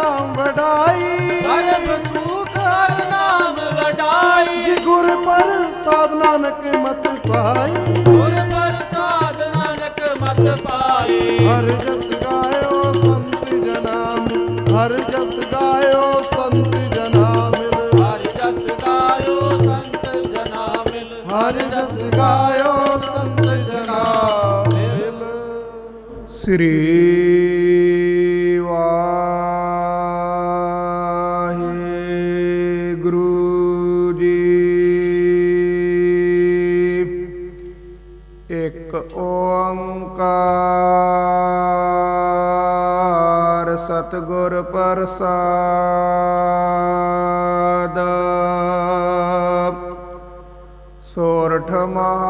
ਨਾਮ ਵਡਾਈ ਸਰਬ ਸੁਖ ਹਰ ਨਾਮ ਵਡਾਈ। ਜੀ ਗੁਰ ਪ੍ਰਸਾਦ ਨਾਨਕ ਮਤ ਪਾਈ। ਗੁਰ ਪ੍ਰਸਾਦ ਨਾਨਕ ਮਤ ਪਾਈ। ਹਰ ਜਸ ਗਾਇਓ ਸੰਤ ਜਨਾਮ। ਹਰ ਜਸ ਗਾਇਓ ਸੰਤ ਜਨਾਮ। ਮਿਲ ਹਰ ਜਸ ਗਾਇਓ ਸੰਤ ਜਨਾ ਮਿਲ ਹਰ ਜਸ ਗਾਇਓ ਸੰਤ ਜਨਾਮ। ਮਿਲ ਸ੍ਰੀ ਵਾਹਿਗੁਰੂ ਜੀ। ਇੱਕ ਓੰਕਾਰ ਸਤਿਗੁਰ ਪ੍ਰਸਾਦ। ਸੋਰਠ ਮਹਾ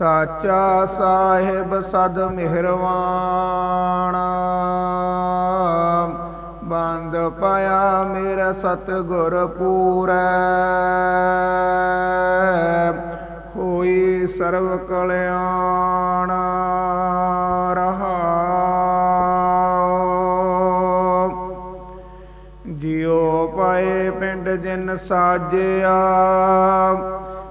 ਸਾਚਾ ਸਾਹਿਬ ਸਦ ਮਿਹਰਵਾਨ। ਬੰਦ ਪਾਇਆ ਮੇਰਾ ਸਤਿਗੁਰ ਪੂਰੈ। ਹੋਈ ਸਰਵ ਕਲਿਆਣ ਰਹਾਉ ਜਿਉ ਪਾਏ ਪਿੰਡ ਜਿਨ ਸਾਜਿਆ।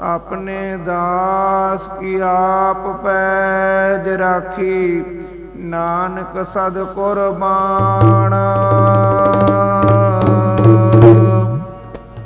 ਆਪਣੇ ਦਾਸ ਕੀ ਆਪ ਪੈਜ ਰਾਖੀ। ਨਾਨਕ ਸਦ ਕੁਰਬਾਨ।